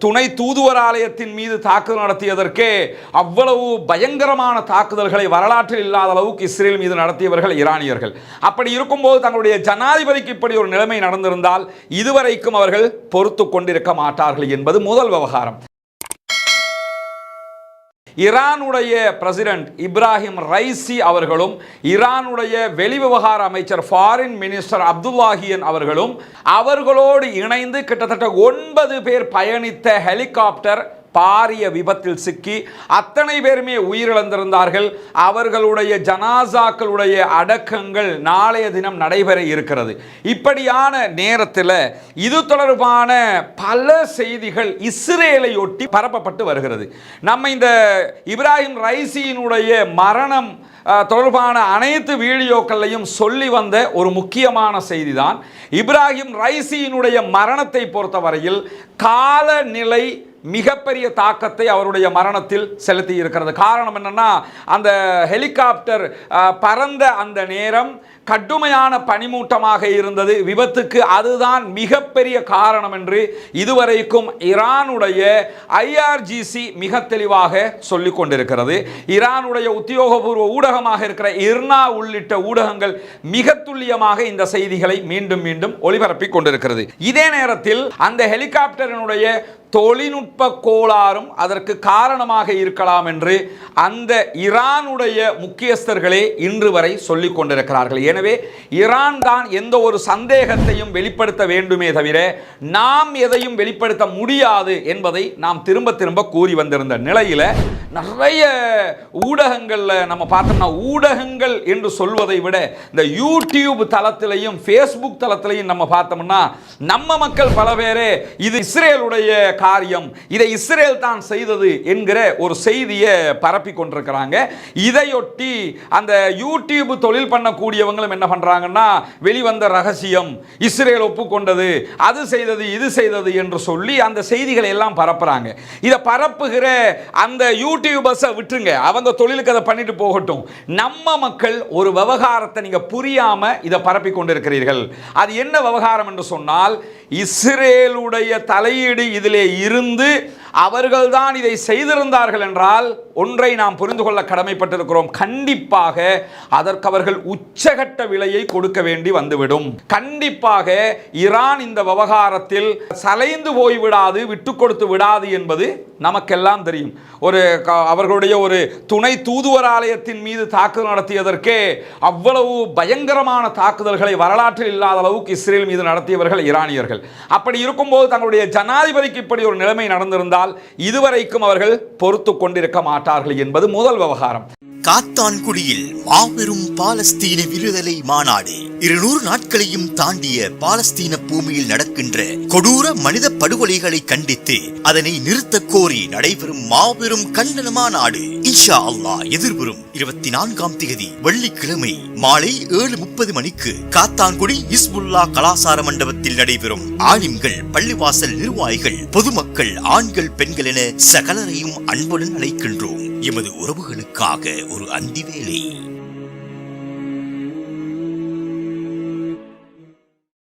துணை தூதுவர் ஆலயத்தின் மீது தாக்குதல் நடத்தியதற்கே அவ்வளவு பயங்கரமான தாக்குதல்களை வரலாற்றில் இல்லாத அளவுக்கு இஸ்ரேல் மீது நடத்தியவர்கள் ஈரானியர்கள். அப்படி இருக்கும்போது தங்களுடைய ஜனாதிபதிக்கு இப்படி ஒரு நிலைமை நடந்திருந்தால் இதுவரைக்கும் அவர்கள் பொறுத்து கொண்டிருக்க மாட்டார்கள் என்பது முதல் விவகாரம். ஈரானுடைய பிரசிடென்ட் இப்ராஹிம் ரைசி அவர்களும் ஈரானுடைய வெளிவிவகார அமைச்சர் ஃபாரின் மினிஸ்டர் அப்துல்லாஹியன் அவர்களும் அவர்களோடு இணைந்து கிட்டத்தட்ட ஒன்பது பேர் பயணித்த ஹெலிகாப்டர் பாரிய விபத்தில் சிக்கி அத்தனை பேருமே உயிரிழந்திருந்தார்கள். அவர்களுடைய ஜனாசாக்களுடைய அடக்கங்கள் நாளைய தினம் நடைபெற இருக்கிறது. இப்படியான நேரத்தில் இது தொடர்பான பல செய்திகள் இஸ்ரேலை ஒட்டி பரப்பப்பட்டு வருகிறது. நம்ம இந்த இப்ராஹிம் ரைசியினுடைய மரணம் தொடர்பான அனைத்து வீடியோக்களையும் சொல்லி வந்த ஒரு முக்கியமான செய்தி தான் இப்ராஹிம் ரைசியினுடைய மரணத்தை பொறுத்தவரையில் காலநிலை மிகப்பெரிய தாக்கத்தை அவருடைய மரணத்தில் செலுத்தி இருக்கிறது. காரணம் என்னன்னா அந்த ஹெலிகாப்டர் பறந்த அந்த நேரம் கடுமையான பனிமூட்டமாக இருந்தது. விபத்துக்கு அதுதான் மிகப்பெரிய காரணம் என்று இதுவரைக்கும் ஈரானுடைய ஐஆர்ஜிசி மிக தெளிவாக சொல்லிக் கொண்டிருக்கிறது ஈரானுடைய உத்தியோகபூர்வ ஊடகமாக இருக்கிற இர்னா உள்ளிட்ட ஊடகங்கள் மிக துல்லியமாக இந்த செய்திகளை மீண்டும் மீண்டும் ஒளிபரப்பி கொண்டிருக்கிறது. இதே நேரத்தில் அந்த ஹெலிகாப்டரினுடைய தொழில்நுட்ப கோளாறும் அதற்கு காரணமாக இருக்கலாம் என்று அந்த ஈரானுடைய முக்கியஸ்தர்களே இன்று வரை சொல்லிக் கொண்டிருக்கிறார்கள். எனவே ஈரான் தான் எந்த ஒரு சந்தேகத்தையும் வெளிப்படுத்த வேண்டுமே தவிர நாம் எதையும் வெளிப்படுத்த முடியாது என்பதை நாம் திரும்ப திரும்ப கூறி வந்திருந்த நிலையில் நிறைய ஊடகங்களில் நம்ம பார்த்தோம்னா ஊடகங்கள் என்று சொல்வதை விட இந்த யூடியூப் தளத்திலையும் ஃபேஸ்புக் தளத்திலையும் நம்ம பார்த்தோம்னா நம்ம மக்கள் பல பேரே இது இஸ்ரேலுடைய காரியம். இதை இஸ்ரேல் தான் செய்தது என்கிற ஒரு செய்தியை பரப்பி கொண்டிருக்கிறாங்க. இதையொட்டி அந்த யூடியூப் தொழில் பண்ணக்கூடியவங்களும் என்ன பண்ணுறாங்கன்னா வெளிவந்த ரகசியம் இஸ்ரேல் ஒப்புக்கொண்டது அது செய்தது இது செய்தது என்று சொல்லி அந்த செய்திகளை எல்லாம் பரப்புகிறாங்க இதை பரப்புகிற அந்த யூடியூபர்ஸை விட்டுருங்க. அவங்க தொழிலுக்கு அதை பண்ணிட்டு போகட்டும். நம்ம மக்கள் ஒரு விவகாரத்தை நீங்கள் புரியாமல் இதை பரப்பி கொண்டிருக்கிறீர்கள். அது என்ன விவகாரம் என்று சொன்னால் இஸ்ரேலுடைய தலையீடு இதிலே இருந்து அவர்கள்தான் இதை செய்திருந்தார்கள் என்றால் ஒன்றை நாம் புரிந்து கொள்ள கடமைப்பட்டிருக்கிறோம். கண்டிப்பாக அதற்கு அவர்கள் உச்சகட்ட விலையை கொடுக்க வேண்டி வந்துவிடும். கண்டிப்பாக ஈரான் இந்த விவகாரத்தில் சலைந்து போய்விடாது விட்டு கொடுத்து விடாது என்பது நமக்கெல்லாம் தெரியும். ஒரு க- அவர்களுடைய ஒரு துணை தூதுவர் ஆலயத்தின் மீது தாக்குதல் நடத்தியதற்கே அவ்வளவு பயங்கரமான தாக்குதல்களை வரலாற்றில் இல்லாத அளவுக்கு இஸ்ரேல் மீது நடத்தியவர்கள் ஈரானியர்கள். அப்படி இருக்கும்போது தங்களுடைய ஜனாதிபதிக்கு இப்படி ஒரு நிலைமை நடந்திருந்தால் இதுவரைக்கும் அவர்கள் பொறுத்து கொண்டிருக்க மாட்டார்கள் என்பது முதல் விவகாரம். காத்தான்குடியில் மாபெரும் பாலஸ்தீன விடுதலை மாநாடு. இருநூறு நாட்களையும் தாண்டிய பாலஸ்தீன பூமியில் நடக்கின்ற கொடூர மனித படுகொலைகளை கண்டித்து அதனை நிறுத்த கோரி நடைபெறும் மாபெரும் கண்டன மாநாடு. இன்ஷா அல்லாஹ் எதிர்வரும் இருபத்தி நான்காம் தேதி வெள்ளிக்கிழமை மாலை ஏழு முப்பது மணிக்கு காத்தான்குடி இஸ்புல்லா கலாசார மண்டபத்தில் நடைபெறும் ஆலிம்கள் பள்ளிவாசல் நிர்வாகிகள் பொதுமக்கள் ஆண்கள் பெண்கள் என சகலரையும் அன்புடன் அழைக்கின்றோம். எமது உறவுகளுக்காக ஒரு அந்தி வேலை